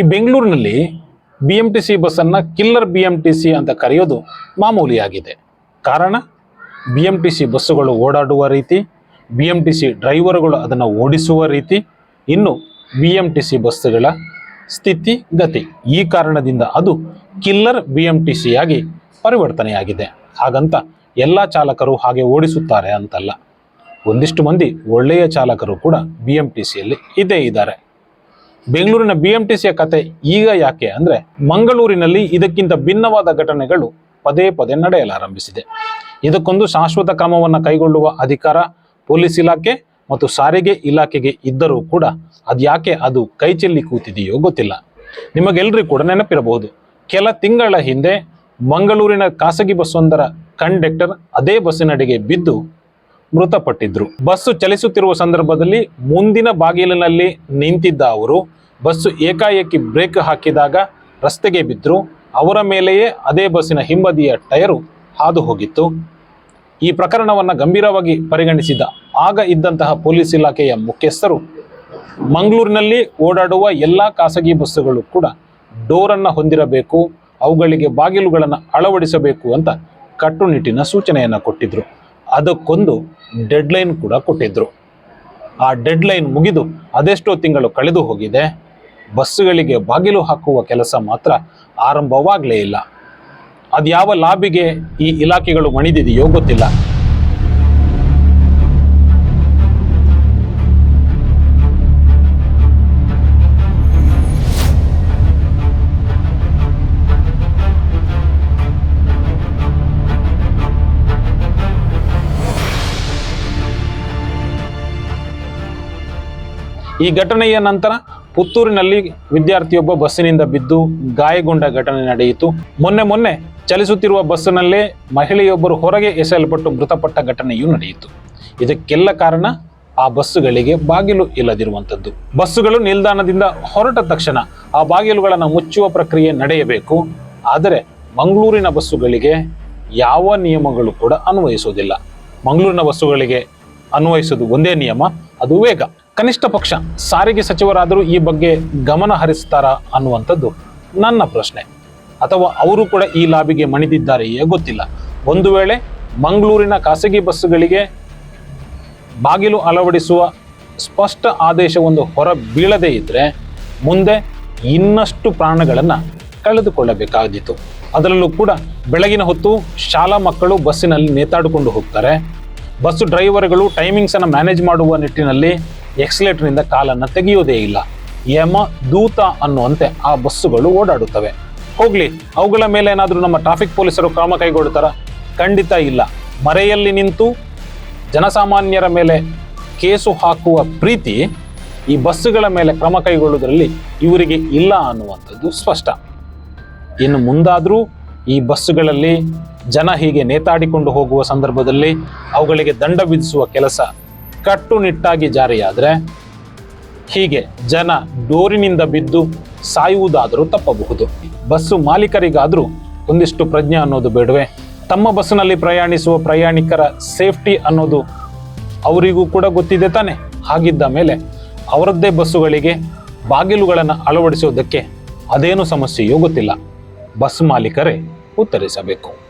ಈ ಬೆಂಗಳೂರಿನಲ್ಲಿ B M T C ಬಸ್ಸನ್ನು killer B M T C ಅಂತ ಕರೆಯೋದು ಮಾಮೂಲಿಯಾಗಿದೆ. ಕಾರಣ ಬಿ ಎಂ ಟಿ ಸಿ ಬಸ್ಸುಗಳು ಓಡಾಡುವ ರೀತಿ ಬಿ ಎಂ ಟಿ ಸಿ ಡ್ರೈವರ್ಗಳು ಅದನ್ನು ಓಡಿಸುವ ರೀತಿ, ಇನ್ನು ಬಿ ಎಂ ಟಿ ಸಿ ಬಸ್ಸುಗಳ ಸ್ಥಿತಿ, ಗತಿ ಈ ಕಾರಣದಿಂದ ಅದು killer B M T C ಆಗಿ ಪರಿವರ್ತನೆಯಾಗಿದೆ. ಹಾಗಂತ ಎಲ್ಲ ಚಾಲಕರು ಹಾಗೆ ಓಡಿಸುತ್ತಾರೆ ಅಂತಲ್ಲ. ಒಂದಿಷ್ಟು ಮಂದಿ ಒಳ್ಳೆಯ ಚಾಲಕರು ಕೂಡ ಬಿ ಎಂ ಟಿ ಸಿಯಲ್ಲಿ ಇದೇ ಇದ್ದಾರೆ. ಬೆಂಗಳೂರಿನ ಬಿ ಎಂ ಟಿ ಸಿಯ ಕತೆ ಈಗ ಯಾಕೆ ಅಂದ್ರೆ ಮಂಗಳೂರಿನಲ್ಲಿ ಇದಕ್ಕಿಂತ ಭಿನ್ನವಾದ ಘಟನೆಗಳು ಪದೇ ಪದೇ ನಡೆಯಲಾರಂಭಿಸಿದೆ. ಇದಕ್ಕೊಂದು ಶಾಶ್ವತ ಕ್ರಮವನ್ನು ಕೈಗೊಳ್ಳುವ ಅಧಿಕಾರ ಪೊಲೀಸ್ ಇಲಾಖೆ ಮತ್ತು ಸಾರಿಗೆ ಇಲಾಖೆಗೆ ಇದ್ದರೂ ಕೂಡ ಅದ್ಯಾಕೆ ಅದು ಕೈಚೆಲ್ಲಿ ಕೂತಿದೆಯೋ ಗೊತ್ತಿಲ್ಲ. ನಿಮಗೆಲ್ಲರಿಗೂ ಕೂಡ ನೆನಪಿರಬಹುದು, ಕೆಲ ತಿಂಗಳ ಹಿಂದೆ ಮಂಗಳೂರಿನ ಖಾಸಗಿ ಬಸ್ಸೊಂದರ ಕಂಡಕ್ಟರ್ ಅದೇ ಬಸ್ಸಿನಡೆಗೆ ಬಿದ್ದು ಮೃತಪಟ್ಟಿದ್ರು. ಬಸ್ಸು ಚಲಿಸುತ್ತಿರುವ ಸಂದರ್ಭದಲ್ಲಿ ಮುಂದಿನ ಬಾಗಿಲಿನಲ್ಲಿ ನಿಂತಿದ್ದ ಅವರು ಬಸ್ಸು ಏಕಾಏಕಿ ಬ್ರೇಕ್ ಹಾಕಿದಾಗ ರಸ್ತೆಗೆ ಬಿದ್ದರು ಅವರ ಮೇಲೆಯೇ ಅದೇ ಬಸ್ಸಿನ ಹಿಂಬದಿಯ ಟಯರು ಹಾದು ಹೋಗಿತ್ತು. ಈ ಪ್ರಕರಣವನ್ನು ಗಂಭೀರವಾಗಿ ಪರಿಗಣಿಸಿದ ಆಗ ಇದ್ದಂತಹ ಪೊಲೀಸ್ ಇಲಾಖೆಯ ಮುಖ್ಯಸ್ಥರು, ಮಂಗಳೂರಿನಲ್ಲಿ ಓಡಾಡುವ ಎಲ್ಲ ಖಾಸಗಿ ಬಸ್ಸುಗಳು ಕೂಡ ಡೋರನ್ನು ಹೊಂದಿರಬೇಕು, ಅವುಗಳಿಗೆ ಬಾಗಿಲುಗಳನ್ನು ಅಳವಡಿಸಬೇಕು ಅಂತ ಕಟ್ಟುನಿಟ್ಟಿನ ಸೂಚನೆಯನ್ನು ಕೊಟ್ಟಿದ್ರು. ಅದಕ್ಕೊಂದು ಡೆಡ್ಲೈನ್ ಕೂಡ ಕೊಟ್ಟಿದ್ರು. ಆ ಡೆಡ್ಲೈನ್ ಮುಗಿದು ಅದೆಷ್ಟೋ ತಿಂಗಳು ಕಳೆದು ಹೋಗಿದೆ. ಬಸ್ಸುಗಳಿಗೆ ಬಾಗಿಲು ಹಾಕುವ ಕೆಲಸ ಮಾತ್ರ ಆರಂಭವಾಗಲೇ ಇಲ್ಲ. ಅದ್ಯಾವ ಲಾಬಿಗೆ ಈ ಇಲಾಖೆಗಳು ಮಣಿದಿದೆಯೋ ಗೊತ್ತಿಲ್ಲ. ಈ ಘಟನೆಯ ನಂತರ ಪುತ್ತೂರಿನಲ್ಲಿ ವಿದ್ಯಾರ್ಥಿಯೊಬ್ಬ ಬಸ್ಸಿನಿಂದ ಬಿದ್ದು ಗಾಯಗೊಂಡ ಘಟನೆ ನಡೆಯಿತು. ಮೊನ್ನೆ ಮೊನ್ನೆ ಚಲಿಸುತ್ತಿರುವ ಬಸ್ಸಿನಲ್ಲೇ ಮಹಿಳೆಯೊಬ್ಬರು ಹೊರಗೆ ಎಸೆಯಲ್ಪಟ್ಟು ಮೃತಪಟ್ಟ ಘಟನೆಯೂ ನಡೆಯಿತು. ಇದಕ್ಕೆಲ್ಲ ಕಾರಣ ಆ ಬಸ್ಸುಗಳಿಗೆ ಬಾಗಿಲು ಇಲ್ಲದಿರುವಂಥದ್ದು. ಬಸ್ಸುಗಳು ನಿಲ್ದಾಣದಿಂದ ಹೊರಟ ತಕ್ಷಣ ಆ ಬಾಗಿಲುಗಳನ್ನು ಮುಚ್ಚುವ ಪ್ರಕ್ರಿಯೆ ನಡೆಯಬೇಕು. ಆದರೆ ಮಂಗಳೂರಿನ ಬಸ್ಸುಗಳಿಗೆ ಯಾವ ನಿಯಮಗಳು ಕೂಡ ಅನ್ವಯಿಸುವುದಿಲ್ಲ. ಮಂಗಳೂರಿನ ಬಸ್ಸುಗಳಿಗೆ ಅನ್ವಯಿಸುವುದು ಒಂದೇ ನಿಯಮ, ಅದು ವೇಗ. ಕನಿಷ್ಠ ಪಕ್ಷ ಸಾರಿಗೆ ಸಚಿವರಾದರೂ ಈ ಬಗ್ಗೆ ಗಮನ ಹರಿಸ್ತಾರಾ ಅನ್ನುವಂಥದ್ದು ನನ್ನ ಪ್ರಶ್ನೆ. ಅಥವಾ ಅವರು ಕೂಡ ಈ ಲಾಬಿಗೆ ಮಣಿದಿದ್ದಾರೆಯೇ ಗೊತ್ತಿಲ್ಲ. ಒಂದು ವೇಳೆ ಮಂಗಳೂರಿನ ಖಾಸಗಿ ಬಸ್ಸುಗಳಿಗೆ ಬಾಗಿಲು ಅಳವಡಿಸುವ ಸ್ಪಷ್ಟ ಆದೇಶವೊಂದು ಹೊರ ಬೀಳದೇ ಇದ್ದರೆ ಮುಂದೆ ಇನ್ನಷ್ಟು ಪ್ರಾಣಗಳನ್ನು ಕಳೆದುಕೊಳ್ಳಬೇಕಾದೀತು ಅದರಲ್ಲೂ ಕೂಡ ಬೆಳಗಿನ ಹೊತ್ತು ಶಾಲಾ ಮಕ್ಕಳು ಬಸ್ಸಿನಲ್ಲಿ ನೇತಾಡಿಕೊಂಡು ಹೋಗ್ತಾರೆ. ಬಸ್ಸು ಡ್ರೈವರ್ಗಳು ಟೈಮಿಂಗ್ಸನ್ನು ಮ್ಯಾನೇಜ್ ಮಾಡುವ ನಿಟ್ಟಿನಲ್ಲಿ ಎಕ್ಸಲೇಟರ್ನಿಂದ ಕಾಲನ್ನು ತೆಗೆಯೋದೇ ಇಲ್ಲ. ಯಮ, ದೂತ ಅನ್ನುವಂತೆ ಆ ಬಸ್ಸುಗಳು ಓಡಾಡುತ್ತವೆ. ಹೋಗ್ಲಿ, ಅವುಗಳ ಮೇಲೆ ಏನಾದರೂ ನಮ್ಮ ಟ್ರಾಫಿಕ್ ಪೊಲೀಸರು ಕ್ರಮ ಕೈಗೊಳ್ಳುತ್ತಾರ? ಖಂಡಿತ ಇಲ್ಲ. ಮರೆಯಲ್ಲಿ ನಿಂತು ಜನಸಾಮಾನ್ಯರ ಮೇಲೆ ಕೇಸು ಹಾಕುವ ಪ್ರೀತಿ ಈ ಬಸ್ಸುಗಳ ಮೇಲೆ ಕ್ರಮ ಕೈಗೊಳ್ಳುವುದರಲ್ಲಿ ಇವರಿಗೆ ಇಲ್ಲ ಅನ್ನುವಂಥದ್ದು ಸ್ಪಷ್ಟ. ಇನ್ನು ಮುಂದಾದರೂ ಈ ಬಸ್ಸುಗಳಲ್ಲಿ ಜನ ಹೀಗೆ ನೇತಾಡಿಕೊಂಡು ಹೋಗುವ ಸಂದರ್ಭದಲ್ಲಿ ಅವುಗಳಿಗೆ ದಂಡ ವಿಧಿಸುವ ಕೆಲಸ ಕಟ್ಟುನಿಟ್ಟಾಗಿ ಜಾರಿಯಾದರೆ ಹೀಗೆ ಜನ ಡೋರಿನಿಂದ ಬಿದ್ದು ಸಾಯುವುದಾದರೂ ತಪ್ಪಬಹುದು. ಬಸ್ಸು ಮಾಲೀಕರಿಗಾದರೂ ಒಂದಿಷ್ಟು ಪ್ರಜ್ಞೆ ಅನ್ನೋದು ಬೇಡವೆ? ತಮ್ಮ ಬಸ್ಸಿನಲ್ಲಿ ಪ್ರಯಾಣಿಸುವ ಪ್ರಯಾಣಿಕರ ಸೇಫ್ಟಿ ಅನ್ನೋದು ಅವರಿಗೂ ಕೂಡ ಗೊತ್ತಿದೆ ತಾನೆ? ಹಾಗಿದ್ದ ಮೇಲೆ ಅವರದ್ದೇ ಬಸ್ಸುಗಳಿಗೆ ಬಾಗಿಲುಗಳನ್ನು ಅಳವಡಿಸುವುದಕ್ಕೆ ಅದೇನು ಸಮಸ್ಯೆಯೂ ಗೊತ್ತಿಲ್ಲ. ಬಸ್ ಮಾಲೀಕರೇ ಉತ್ತರಿಸಬೇಕು.